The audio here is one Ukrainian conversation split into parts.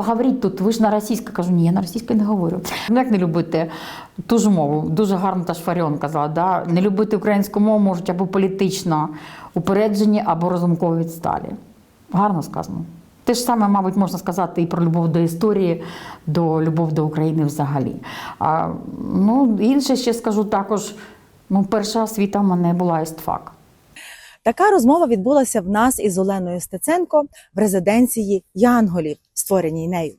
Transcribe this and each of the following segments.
Поговорити тут, ви ж на російській. Кажу, ні, я на російській не говорю. Ну як не любити ту ж мову? Дуже гарно та Шфаріон казала, да? не любити українську мову можуть або політично упереджені, або розумково відсталі. Гарно сказано. Те ж саме, мабуть, можна сказати і про любов до історії, до любов до України взагалі. А, ну, інше ще скажу також: ну, перша освіта в мене була істфак. Така розмова відбулася в нас із Оленою Стеценко в резиденції Янголів, створеній нею.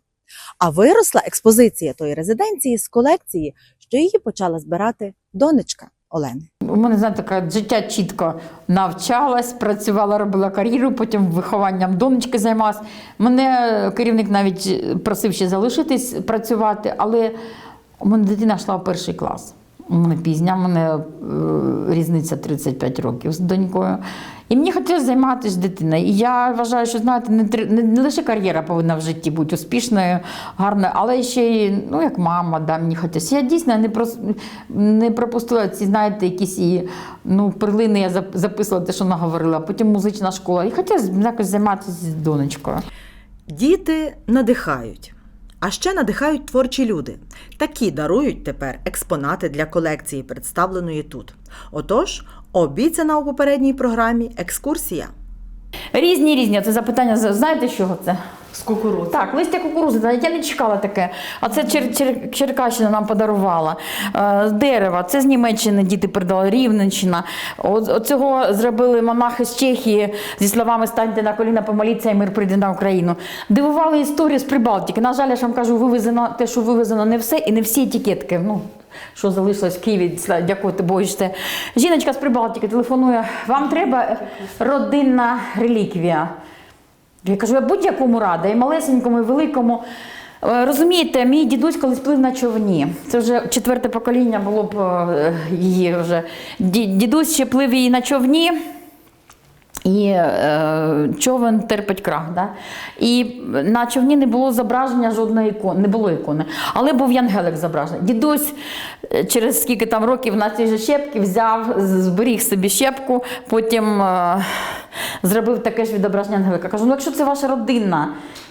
А виросла експозиція тої резиденції з колекції, що її почала збирати донечка Олени. У мене знаєте, таке життя чітко навчалась, працювала, робила кар'єру, потім вихованням донечки займалась. Мене керівник навіть просив ще залишитись працювати, але у мене дитина йшла в перший клас. Пізня, у мене е, різниця 35 років з донькою. І мені хотілося займатися дитиною. І я вважаю, що знаєте, не, не, не лише кар'єра повинна в житті бути успішною, гарною, але ще й ну, як мама, да, мені хотілося. Я дійсно не, прос, не пропустила ці, знаєте, якісь і ну, перлини, я зап- записувала те, що вона говорила, потім музична школа. І хотілося якось займатися з донечкою. Діти надихають. А ще надихають творчі люди. Такі дарують тепер експонати для колекції, представленої тут. Отож, обіцяна у попередній програмі екскурсія. Різні різні. Це запитання, знаєте, з чого це? З кукурудзи. Так, листя кукурузи, я не чекала таке. А це Чер- Чер- Черкащина нам подарувала. Е, дерева, це з Німеччини діти передали, Рівненщина. От, от цього зробили монахи з Чехії зі словами станьте на коліна, помоліться, і мир прийде на Україну. Дивували історію з Прибалтики. На жаль, я ж вам кажу, вивезено те, що вивезено, не все, і не всі етикетки. Ну, що залишилось в Києві, дякувати Богу. Жіночка з Прибалтики телефонує. Вам треба родинна реліквія. Я кажу, я будь-якому рада, і малесенькому, і великому. Е, Розумієте, мій дідусь колись плив на човні. Це вже четверте покоління було б е, її вже. Дідусь ще плив її на човні. І е, човен терпить крах. Да? І на човні не було зображення жодної ікони, не було ікони. Але був Янгелик зображений. Дідусь е, через скільки там років на цій же щепки взяв, зберіг собі щепку, потім е, зробив таке ж відображення Ангелика. Кажу, ну якщо це ваша родина.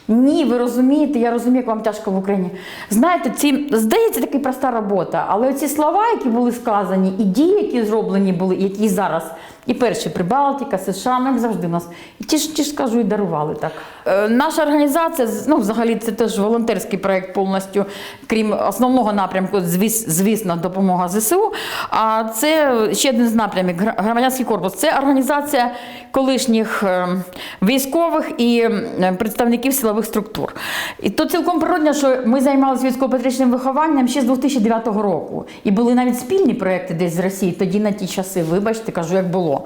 Ні, ви розумієте, я розумію, як вам тяжко в Україні. Знаєте, ці здається така проста робота, але ці слова, які були сказані, і дії, які зроблені були, які зараз, і перші Прибалтика, США, ну як завжди нас. І ті ж ті ж скажу, і дарували так. Е, наша організація, ну взагалі, це теж волонтерський проект повністю, крім основного напрямку, звіс, звісно, допомога ЗСУ. А це ще один з напрямів громадянський корпус. Це організація колишніх е, військових і е, представників силових структур. І то цілком природно, що ми займалися військово-патріотичним вихованням ще з 2009 року. І були навіть спільні проекти десь з Росії, тоді на ті часи, вибачте, кажу, як було.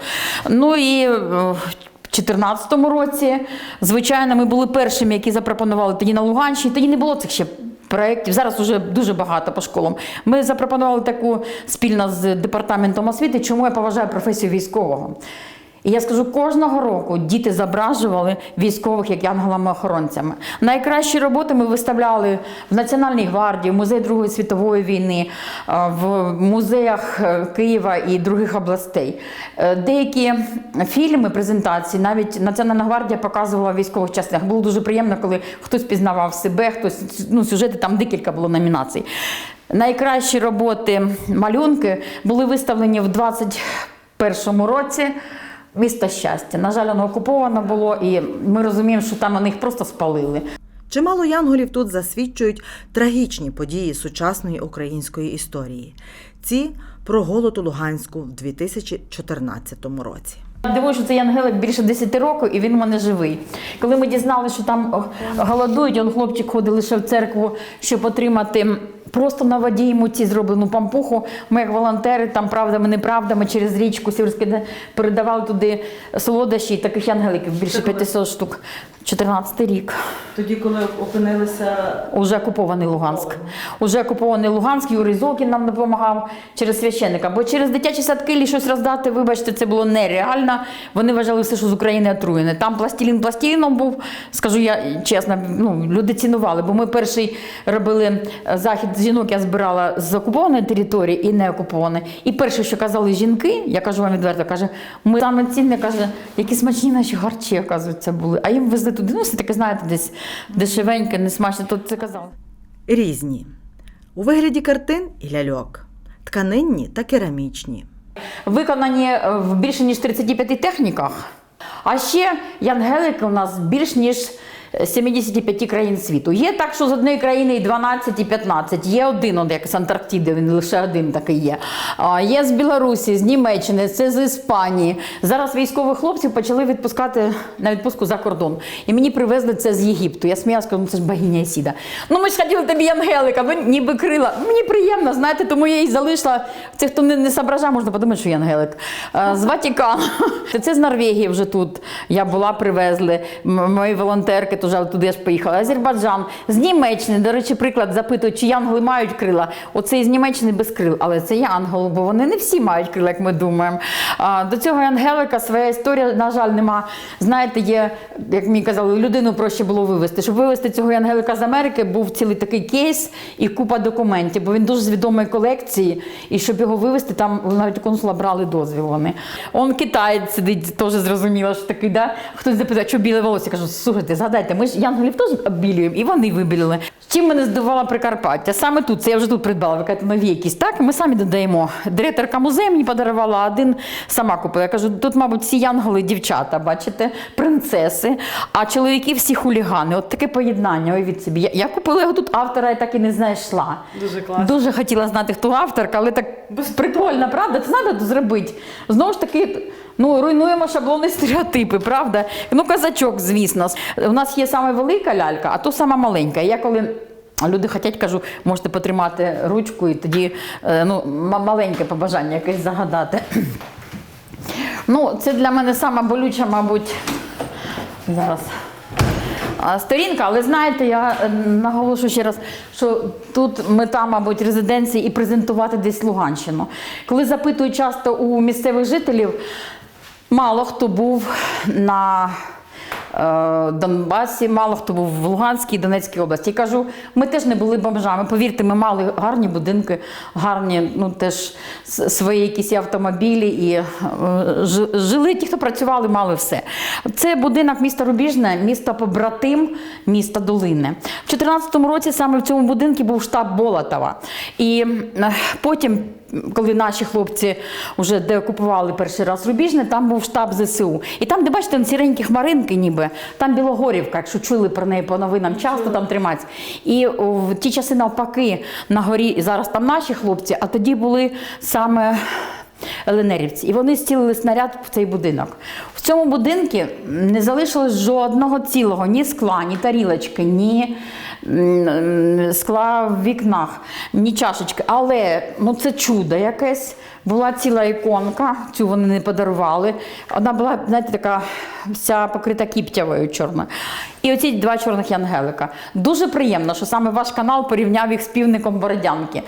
Ну і е, в 2014 році, звичайно, ми були першими, які запропонували тоді на Луганщині. Тоді не було цих ще проєктів. Зараз вже дуже багато по школам. Ми запропонували таку спільно з департаментом освіти, чому я поважаю професію військового. І я скажу, кожного року діти зображували військових як янголами-охоронцями. Найкращі роботи ми виставляли в Національній гвардії, в музеї Другої світової війни, е, в музеях е, Києва і других областей. Е, Деякі фільми, презентації, навіть Національна гвардія показувала в військових частинах. Було дуже приємно, коли хтось пізнавав себе, хтось ну, сюжети, там декілька було номінацій. Найкращі роботи малюнки були виставлені в 21 році. Місто щастя. На жаль, воно окуповано було, і ми розуміємо, що там вони їх просто спалили. Чимало янголів тут засвідчують трагічні події сучасної української історії. Ці про голод у Луганську в 2014 році. Дивую, що цей Ангелик більше 10 років, і він у мене живий. Коли ми дізналися, що там голодують, он хлопчик ходить лише в церкву, щоб отримати просто на воді йому ці зроблену пампуху. Ми, як волонтери, там правдами, неправдами через річку Сіверське передавали туди солодощі, таких ангеликів більше 500 штук. 14 рік. Тоді, коли опинилися Уже окупований Луганськ. Уже окупований Луганськ, Юрій Золкін нам допомагав через священника. Бо через дитячі садки щось роздати, вибачте, це було нереально. Вони вважали все, що з України отруєне. Там пластилін пластиліном був. Скажу я чесно, ну, люди цінували, бо ми перший робили е, захід жінок, я збирала з окупованої території і не окупованої. І перше, що казали жінки, я кажу вам відверто, каже, ми саме цінне, каже, які смачні наші харчі, оказується, були. А їм везли туди. Ну, все таке, знаєте, десь дешевеньке, несмачне, тут це казав. Різні. У вигляді картин і ляльок, тканинні та керамічні. Виконані е, в більше ніж 35 техніках. А ще янгелики у нас більш ніж 75 країн світу. Є так, що з однієї країни і 12, і 15. Є один, от як з Антарктиди, він лише один такий є. Є з Білорусі, з Німеччини, це з Іспанії. Зараз військових хлопців почали відпускати на відпустку за кордон. І мені привезли це з Єгипту. Я сміялася, кажу, ну це ж богиня Ісіда. Ну ми ж хотіли тобі Янгелика, ну ніби крила. Мені приємно, знаєте, тому я її залишила. Це хто не, не соображав, можна подумати, що Янгелик. Е, З Ватикану. Це з Норвегії вже тут. Я була, привезли. Мої волонтерки теж туди ж поїхали. Азербайджан, з Німеччини, до речі, приклад запитують, чи янголи мають крила. Оцей з Німеччини без крил, але це янгол, бо вони не всі мають крила, як ми думаємо. А, до цього Ангелика своя історія, на жаль, нема. Знаєте, є, як мені казали, людину проще було вивезти. Щоб вивезти цього Ангелика з Америки, був цілий такий кейс і купа документів, бо він дуже з відомої колекції. І щоб його вивезти, там навіть консула брали дозвіл вони. Он китаєць сидить, теж зрозуміло, що такий, да? Хтось запитає, що біле волосся. Кажу, слухайте, згадайте, ми ж янголів теж обілюємо, і вони вибілили. Чим мене здивувала Прикарпаття? Саме тут, це я вже тут придбала, ви кажете, нові якісь. Так, ми самі додаємо. Директорка музею мені подарувала, а один сама купила. Я кажу, тут, мабуть, всі янголи дівчата, бачите, принцеси, а чоловіки всі хулігани. От таке поєднання, уявіть собі. Я, я купила його тут автора і так і не знайшла. Дуже класно. Дуже хотіла знати, хто авторка, але так прикольно, правда? Це треба зробити. Знову ж таки, ну, руйнуємо шаблони стереотипи, правда? Ну, казачок, звісно. У нас є саме велика лялька, а то сама маленька. Я коли. Люди хочуть, кажу, можете потримати ручку і тоді е, ну, маленьке побажання якесь загадати. Ну, це для мене сама болюча, мабуть, зараз сторінка, але знаєте, я е, наголошую ще раз, що тут мета, мабуть, резиденції і презентувати десь Луганщину. Коли запитують часто у місцевих жителів, мало хто був на е, Донбасі, мало хто був в Луганській, і Донецькій області. Я кажу, ми теж не були бомжами. Повірте, ми мали гарні будинки, гарні, ну теж свої якісь автомобілі, і е, жили ті, хто працювали, мали все. Це будинок міста Рубіжне, місто побратим, міста Долини. В 2014 році саме в цьому будинку був штаб Болотова. І е, потім. Коли наші хлопці вже деокупували перший раз Рубіжне, там був штаб ЗСУ. І там, де бачите, он сіренькі хмаринки, ніби там Білогорівка, якщо чули про неї по новинам, часто там тримається. І в ті часи навпаки на горі, зараз там наші хлопці, а тоді були саме ЛНРівці. І вони стілили снаряд в цей будинок. В цьому будинку не залишилось жодного цілого, ні скла, ні тарілочки, ні скла в вікнах, ні чашечки. Але ну, це чудо якесь. Була ціла іконка, цю вони не подарували. Вона була, знаєте, така вся покрита кіптявою чорною. І оці два чорних янгелика. Дуже приємно, що саме ваш канал порівняв їх з півником Бородянки.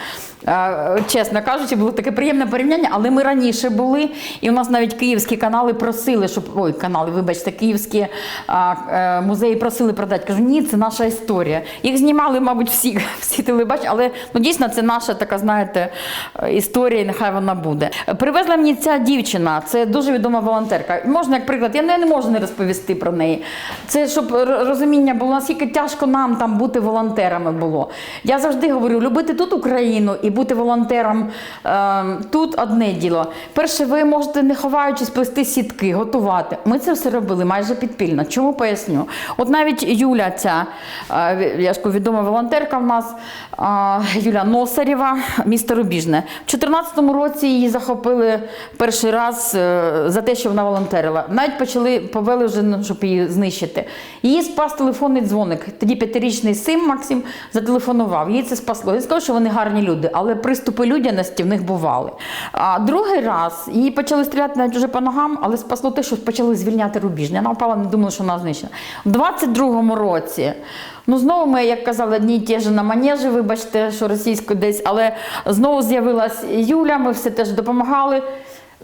Е, Чесно кажучи, було таке приємне порівняння, але ми раніше були, і у нас навіть київські канали просили, щоб ой, канали, вибачте, київські е, музеї просили продати. Кажу, ні, це наша історія. Їх знімали, мабуть, всі, всі телебачення, але ну, дійсно це наша така, знаєте, історія, і нехай вона буде. Привезла мені ця дівчина, це дуже відома волонтерка. Можна, як приклад, я не, не можу не розповісти про неї. Це щоб розуміння було, наскільки тяжко нам там бути волонтерами було. Я завжди говорю, любити тут Україну і бути волонтером е, тут одне діло. Перше, ви можете не ховаючись плести сітки, готувати. Ми це все робили майже підпільно. Чому поясню? От навіть Юля, ця е, я ж відома волонтерка в нас, е, Юля Носарєва, місто Рубіжне. В 2014 році її захопили перший раз е, за те, що вона волонтерила. Навіть почали повели вже, ну, щоб її знищити. Її спас телефонний дзвоник. Тоді п'ятирічний син Максим зателефонував. Її це спасло. Я сказав, що вони гарні люди, але приступи людяності в них бували. А другий раз її почали стріляти навіть вже по ногам, але спасло те, що почали звільняти рубіжні. Вона впала, не думала, що вона знищена. У 22-му році. Ну, знову ми, як казали, одні й ті ж на манежі, вибачте, що російську десь, але знову з'явилась Юля, ми все теж допомагали.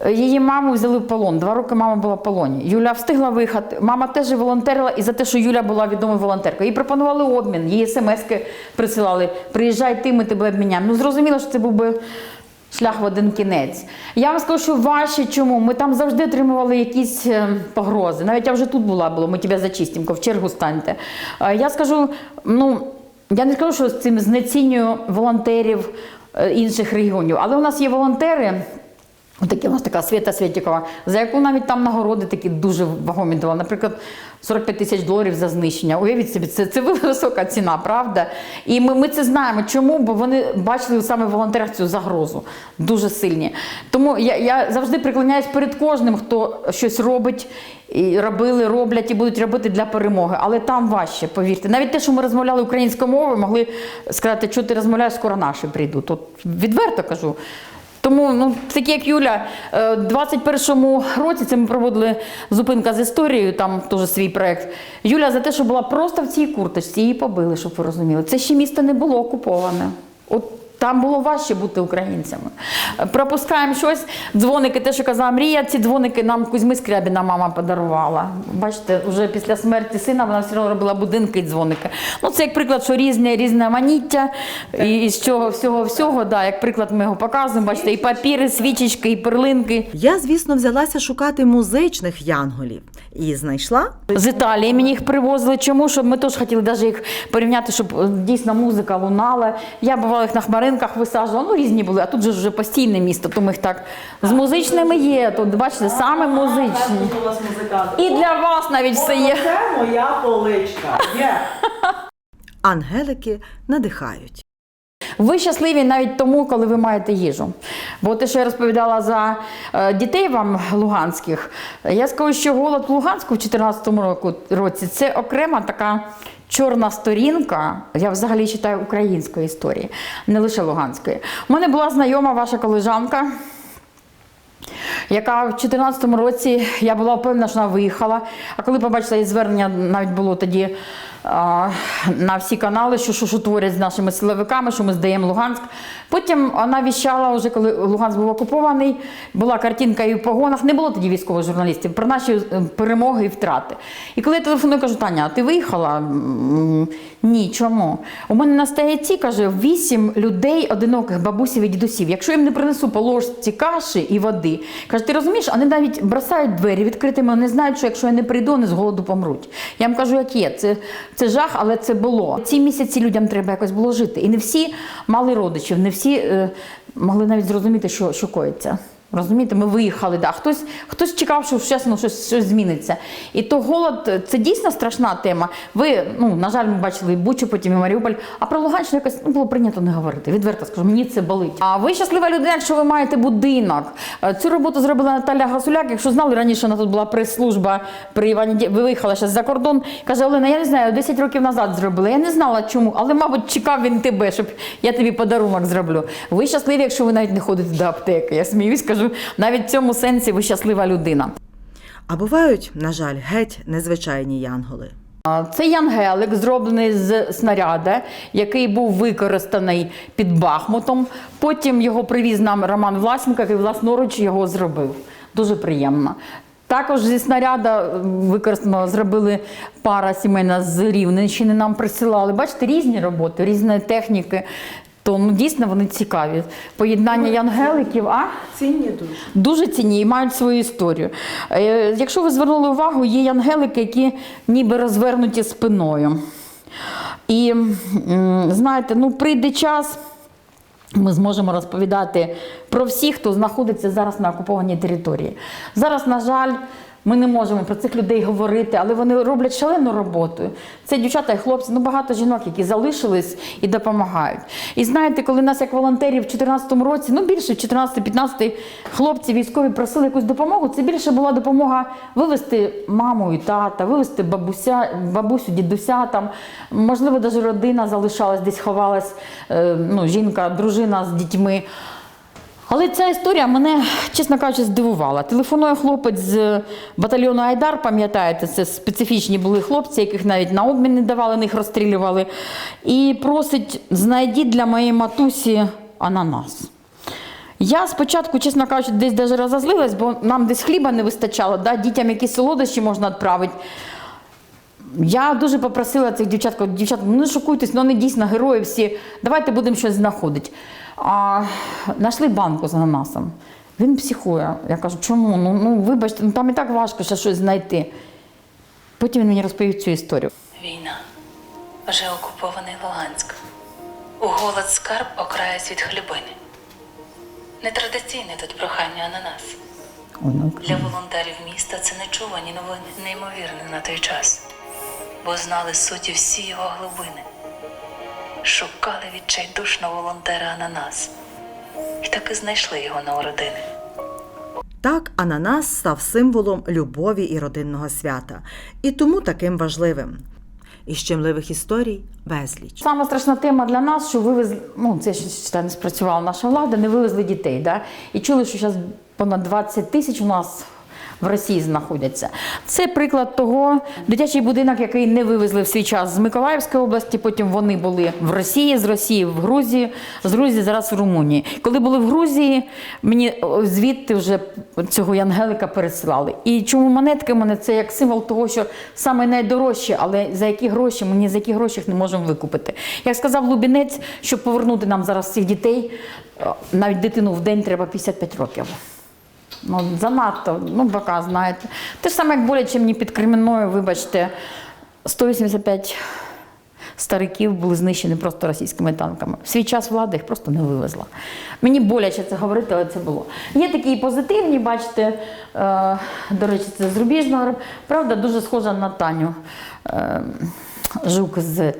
Її маму взяли в полон. Два роки мама була в полоні. Юля встигла виїхати. Мама теж волонтерила і за те, що Юля була відомою волонтеркою. Їй пропонували обмін, їй смски присилали. Приїжджай ти, ми тебе обміняємо. Ну зрозуміло, що це був би шлях в один кінець. Я вам скажу, що важче чому? Ми там завжди отримували якісь е, погрози. Навіть я вже тут була, було, ми тебе зачистимо, в чергу станьте. Е, Я скажу, ну, я не скажу, що з цим знецінюю волонтерів е, інших регіонів, але у нас є волонтери. Такі у нас така Свята Святікова, за яку навіть там нагороди такі дуже вагомі давали. Наприклад, 45 тисяч доларів за знищення. Уявіть собі, це, це висока ціна, правда? І ми, ми це знаємо. Чому? Бо вони бачили саме в волонтерах цю загрозу дуже сильні. Тому я, я завжди приклоняюсь перед кожним, хто щось робить, і робили, роблять і будуть робити для перемоги. Але там важче, повірте. Навіть те, що ми розмовляли українською мовою, могли сказати, що ти розмовляєш, скоро наші прийдуть. От відверто кажу. Тому, ну, такі як Юля, е, в 21-му році це ми проводили зупинка з історією, там теж свій проект. Юля за те, що була просто в цій курточці, її побили, щоб ви розуміли. Це ще місто не було окуповане. От там було важче бути українцями. Пропускаємо щось, дзвоники, те, що казала Мрія, ці дзвоники нам Кузьми Скрябіна мама подарувала. Бачите, вже після смерті сина вона все одно робила будинки і дзвоники. Ну, це як приклад, що різне, різне маніття, і, і з цього всього, всього, да, як приклад ми його показуємо, бачите, і папіри, свічечки, і перлинки. Я, звісно, взялася шукати музичних янголів і знайшла З Італії мені їх привозили. Чому? Щоб ми теж хотіли навіть їх порівняти, щоб е, дійсно музика лунала. Я бувала їх на хмаринках висаджувала, ну різні були, а тут же вже постійне місто, тому їх так з музичними є. Тут бачите, саме музичні. у вас музикант. І для вас навіть все є. Це моя поличка. Є. ангелики надихають. Ви щасливі навіть тому, коли ви маєте їжу. Бо те, що я розповідала за е, дітей вам луганських, я скажу, що голод в Луганську в 2014 році це окрема така чорна сторінка. Я взагалі читаю української історії, не лише луганської. У мене була знайома ваша колежанка. Яка в 2014 році я була впевнена, що вона виїхала. А коли побачила її звернення, навіть було тоді на всі канали, що, що, що творять з нашими силовиками, що ми здаємо Луганськ. Потім вона віщала, вже коли Луганськ був окупований, була картинка і в погонах. Не було тоді військових журналістів про наші е, перемоги і втрати. І коли я телефоную, кажу, Таня, а ти виїхала? Ні, чому? У мене на стаєці, каже, вісім людей одиноких бабусів і дідусів. Якщо їм не принесу по ложці каші і води, каже, ти розумієш, вони навіть бросають двері відкритими, вони знають, що якщо я не прийду, вони з голоду помруть. Я вам кажу, як є. Це, це жах, але це було. Ці місяці людям треба якось було жити. І не всі мали родичів, не всі е, могли навіть зрозуміти, що, що коїться. Розумієте, ми виїхали, да. хтось, хтось чекав, що чесно щось, щось зміниться. І то голод це дійсно страшна тема. Ви, ну, на жаль, ми бачили і Бучу, потім і Маріуполь. А про Луганщину якось ну, було прийнято не говорити. Відверто скажу, мені це болить. А ви щаслива людина, якщо ви маєте будинок. Е, Цю роботу зробила Наталя Гасуляк. Якщо знали, раніше вона тут була прес-служба при Івані ви виїхала зараз за кордон. Каже, Олена, я не знаю, 10 років назад зробила. Я не знала чому, але, мабуть, чекав він тебе, щоб я тобі подарунок зроблю. Ви щасливі, якщо ви навіть не ходите до аптеки. Я сміюсь, кажу, навіть в цьому сенсі ви щаслива людина. А бувають, на жаль, геть незвичайні янголи. Це янгелик, зроблений з снаряда, який був використаний під Бахмутом. Потім його привіз нам Роман Власенко, який власноруч його зробив. Дуже приємно. Також зі снаряда використано зробили пара сімейна з Рівненщини, нам присилали. Бачите, різні роботи, різні техніки. То ну, дійсно вони цікаві. Поєднання янгеликів, а? Цінні дуже. Дуже цінні і мають свою історію. Е, Якщо ви звернули увагу, є янгелики, які ніби розвернуті спиною. І знаєте, ну прийде час. Ми зможемо розповідати про всіх, хто знаходиться зараз на окупованій території. Зараз, на жаль, ми не можемо про цих людей говорити, але вони роблять шалену роботу. Це дівчата і хлопці, ну багато жінок, які залишились і допомагають. І знаєте, коли нас як волонтерів в 2014 році, ну більше 14-15 хлопці військові просили якусь допомогу, це більше була допомога вивезти маму і тата, вивезти бабуся, бабусю, дідуся там. Можливо, навіть родина залишалась, десь ховалась, е, ну, жінка, дружина з дітьми. Але ця історія мене, чесно кажучи, здивувала. Телефонує хлопець з батальйону Айдар, пам'ятаєте, це специфічні були хлопці, яких навіть на обмін не давали, них розстрілювали. І просить, знайдіть для моєї матусі ананас. Я спочатку, чесно кажучи, десь даже розозлилась, бо нам десь хліба не вистачало, да? дітям якісь солодощі можна відправити. Я дуже попросила цих дівчат, кажу, дівчат, ну не шокуйтесь, ну вони дійсно герої всі. Давайте будемо щось знаходити. А, знайшли банку з ананасом. Він психує. Я кажу, чому? Ну, ну вибачте, ну там і так важко ще щось знайти. Потім він мені розповів цю історію. Війна. Вже окупований Луганськ. У голод скарб окраєць від хлібини. Нетрадиційне тут прохання ананас. Ну, Для волонтерів міста це нечувані новини, неймовірне на той час, бо знали суті всі його глибини. Шукали відчайдушно волонтера ананас. І таки знайшли його на родини. Так, ананас став символом любові і родинного свята, і тому таким важливим. І щемливих історій безліч. Сама страшна тема для нас, що вивезли, ну це ще не спрацювала наша влада, не вивезли дітей. Да? І чули, що зараз понад 20 тисяч у нас в Росії знаходяться. Це приклад того, дитячий будинок, який не вивезли в свій час з Миколаївської області, потім вони були в Росії, з Росії в Грузії, з Грузії зараз в Румунії. Коли були в Грузії, мені звідти вже цього Янгелика пересилали. І чому монетки мене це як символ того, що саме найдорожче, але за які гроші ми ні за які гроші їх не можемо викупити. Як сказав Лубінець, щоб повернути нам зараз цих дітей, навіть дитину в день треба 55 років. Ну, занадто, ну, бока, знаєте. Те ж саме, як боляче мені під Кремінною, вибачте, 185 стариків були знищені просто російськими танками. В свій час влада їх просто не вивезла. Мені боляче це говорити, але це було. Є такі позитивні, бачите, е, до речі, це з Рубіжного, правда, дуже схожа на Таню. Е, Жук з,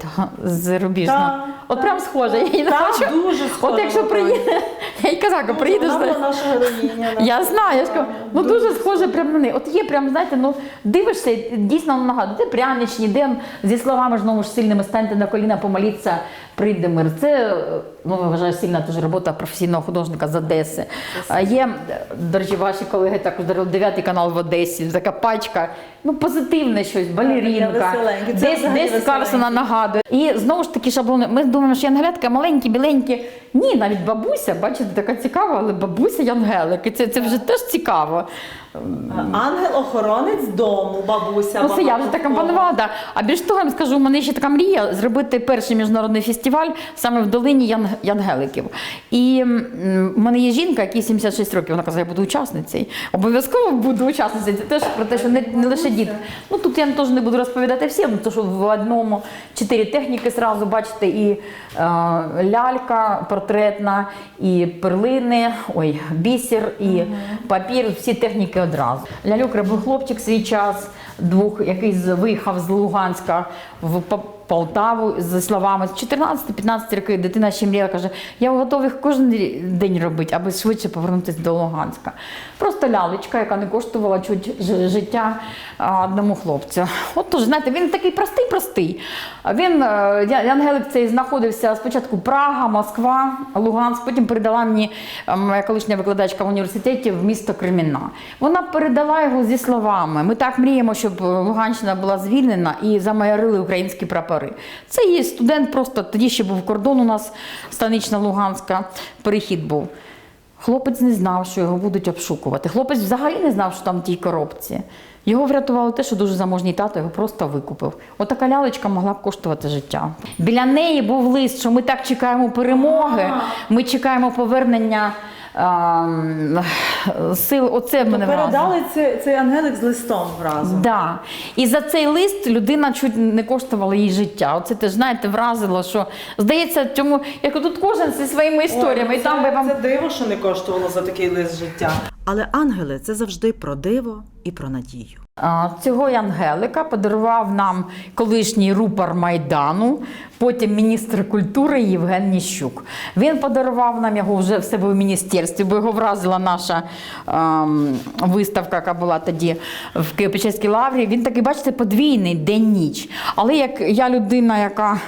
з Рубіжного. От прям схожа. Я не так, бачу. дуже схожа От якщо приїде, я їй казала, приїдеш. Вона була наша героїня. я знаю, я ж кажу, ну дуже схоже прямо на неї. От є прям, знаєте, ну дивишся, і дійсно воно нагадує, де пряничні, де зі словами ж знову ж сильними станьте на коліна, помоліться, прийде мир. Це ну, я вважаю сильна дуже робота професійного художника з Одеси. А є, до речі, ваші колеги також дарили дев'ятий канал в Одесі, така пачка, ну позитивне щось, балерінка. Це десь, взагалі десь веселеньке. Карлсона нагадує. І знову ж таки шаблони. Ми думаємо, що янгелятка маленькі, біленькі. Ні, навіть бабуся, бачите, така цікава, але бабуся Янгелик. І це, це вже теж цікаво. Ангел-охоронець дому, бабуся. Ну, це я вже багато так кого. компонувала. Да. А більш того, я вам скажу, у мене ще така мрія зробити перший міжнародний фестиваль саме в долині Ян... Янгеликів. І у мене є жінка, якій 76 років. Вона каже, я буду учасницею. Обов'язково буду учасницею. Це теж про те, що не, не лише діти. Ну тут я теж не буду розповідати всім, тому що в одному чотири техніки зразу бачите, і лялька портретна, і перлини, ой, бісер, і папір, всі техніки одразу. Лялюк робив хлопчик свій час, двох, який виїхав з Луганська в Полтаву зі словами з 14-15 років дитина ще мріяла, каже, я готова їх кожен день робити, аби швидше повернутися до Луганська. Просто лялечка, яка не коштувала чуть життя одному хлопцю. От тож, знаєте, він такий простий-простий. Він, е, Янгелик цей знаходився спочатку Прага, Москва, Луганськ, потім передала мені е, моя колишня викладачка в університеті в місто Кремінна. Вона передала його зі словами: ми так мріємо, щоб Луганщина була звільнена і замайорили українські прапори. Це є студент, просто тоді ще був кордон у нас, станична Луганська, перехід був. Хлопець не знав, що його будуть обшукувати. Хлопець взагалі не знав, що там в тій коробці. Його врятувало те, що дуже заможній тато його просто викупив. Отака лялечка могла б коштувати життя. Біля неї був лист, що ми так чекаємо перемоги, ми чекаємо повернення ем, сил. Оце в мене. Передали цей, цей ангелик з листом разом. Да. І за цей лист людина чуть не коштувала їй життя. Оце теж знаєте, вразило, що здається, цьому як тут кожен зі своїми історіями. Ой, і там би вам Це диво, що не коштувало за такий лист життя. Але ангели це завжди про диво і про надію. Цього Янгелика подарував нам колишній рупор Майдану, потім міністр культури Євген Ніщук. Він подарував нам його вже в себе в міністерстві, бо його вразила наша виставка, яка була тоді в Києво-Печерській лаврі. Він такий, бачите, подвійний день-ніч. Але як я людина, яка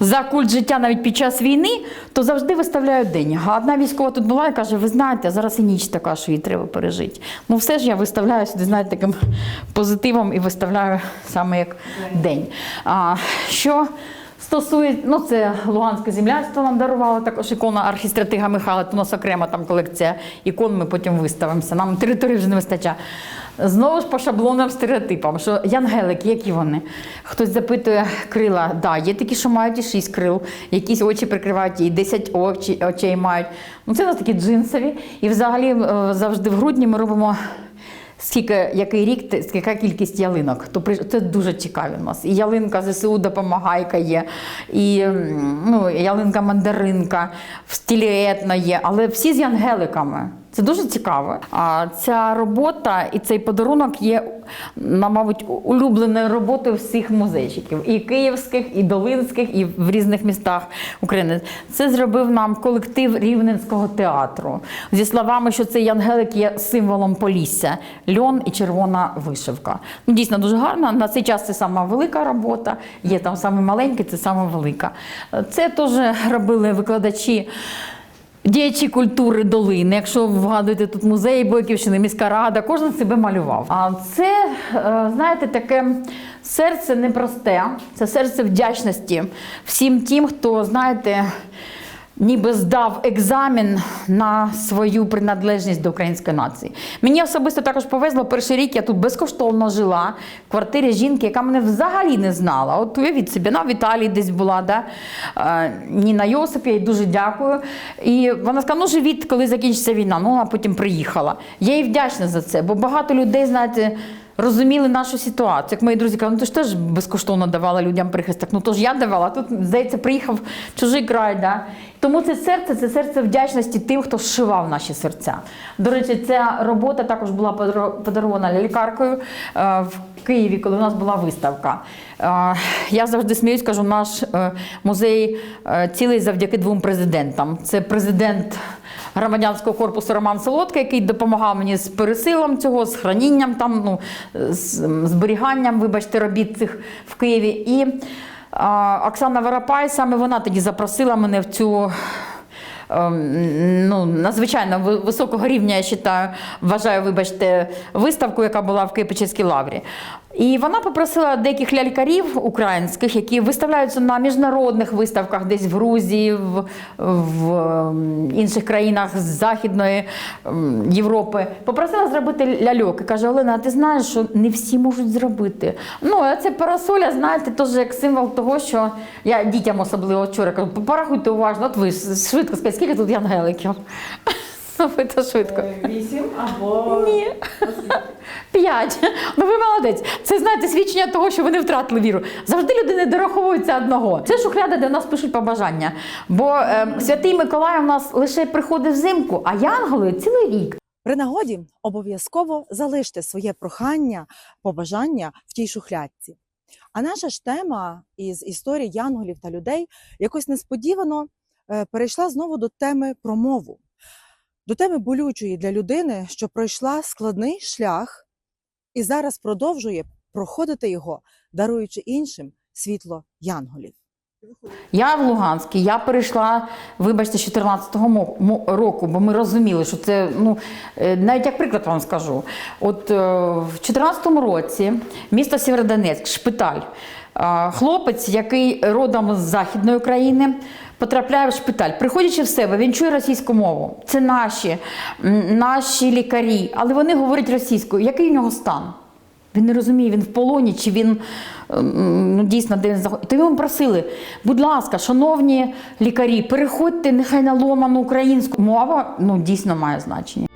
за культ життя навіть під час війни, то завжди виставляю день. А одна військова тут була і каже: ви знаєте, зараз і ніч така, що її треба пережити. Ну все ж я виставляю сюди, знаєте, таким позитивом і виставляю саме як день. А, що стосується, ну це Луганське землянство нам дарувало також ікона архістратига Михайла, то у нас окрема там колекція ікон, ми потім виставимося. Нам території вже не вистачає. Знову ж по шаблонам стереотипам, що янгелики, які вони? Хтось запитує крила. Да, є такі, що мають і 6 крил, якісь очі прикривають, і 10 очі, очей мають. Ну, це у нас такі джинсові. І взагалі е, завжди в грудні ми робимо. Скільки який рік, яка кількість ялинок, то це дуже цікаві нас. І ялинка ЗСУ допомагайка є, і ну, ялинка мандаринка, в стилі етно є, але всі з янгеликами. Це дуже цікаво. А ця робота і цей подарунок є, на, мабуть, улюбленою роботою всіх музейщиків, і київських, і долинських, і в різних містах України. Це зробив нам колектив Рівненського театру зі словами, що цей янгелик є символом Полісся, льон і червона вишивка. Ну, дійсно дуже гарно. На цей час це сама велика робота. Є там саме маленьке, це саме велика. Це теж робили викладачі. Діячі культури долини, якщо вгадуєте тут музей Бойківщини, міська рада, кожен себе малював. А це, е, знаєте, таке серце непросте, це серце вдячності всім тим, хто, знаєте, ніби здав екзамен на свою приналежність до української нації. Мені особисто також повезло перший рік. Я тут безкоштовно жила в квартирі жінки, яка мене взагалі не знала. От уявіть собі, вона в Італії десь була, да? Ніна Йосип, я їй дуже дякую. І вона сказала, ну живіть, коли закінчиться війна. Ну, вона потім приїхала. Я їй вдячна за це, бо багато людей, знаєте. Розуміли нашу ситуацію. Як мої друзі кажуть, ну ти ж теж безкоштовно давала людям прихисток. Ну то ж я давала, тут, здається, приїхав чужий край. Да? Тому це серце це серце вдячності тим, хто зшивав наші серця. До речі, ця робота також була подарована лікаркою е, в Києві, коли у нас була виставка. Е, Я завжди сміюсь, кажу, наш е, музей цілий завдяки двом президентам. Це президент громадянського корпусу Роман Солодка, який допомагав мені з пересилом цього, з хранінням там, ну, зберіганням, вибачте, робіт цих в Києві. І а, Оксана Воропай, саме вона тоді запросила мене в цю. ем, Ну, надзвичайно високого рівня, я вважаю, вибачте, виставку, яка була в Києво-Печерській лаврі. І вона попросила деяких лялькарів українських, які виставляються на міжнародних виставках, десь в Грузії, в, в ем, інших країнах з Західної ем, Європи. Попросила зробити ляльок. І каже: Олена, а ти знаєш, що не всі можуть зробити. Ну, а це парасоля, знаєте, теж як символ того, що я дітям особливо вчора кажу, порахуйте уважно, от ви швидко скажіть, скільки тут янгеликів? Ви то швидко. Вісім або Ні. П'ять. Ну ви молодець. Це знаєте свідчення того, що ви не втратили віру. Завжди люди не дораховуються одного. Це шухляда, де в нас пишуть побажання. Бо е, святий Миколай у нас лише приходить взимку, а янголи цілий рік. При нагоді обов'язково залиште своє прохання, побажання в тій шухлядці. А наша ж тема із історії янголів та людей якось несподівано е, перейшла знову до теми про мову, до теми болючої для людини, що пройшла складний шлях і зараз продовжує проходити його, даруючи іншим світло янголів. Я в Луганській, я перейшла, вибачте, з 14-го мо- мо- року, бо ми розуміли, що це, ну, е, навіть як приклад вам скажу. От е, в 14-му році місто Сєвєродонецьк, шпиталь. Хлопець, який родом з Західної України, потрапляє в шпиталь. Приходячи в себе, він чує російську мову. Це наші, наші лікарі, але вони говорять російською. Який у нього стан? Він не розуміє, він в полоні, чи він ем, ну, дійсно де він знаходиться. То йому просили, будь ласка, шановні лікарі, переходьте нехай на ломану українську. Мова ну, дійсно має значення.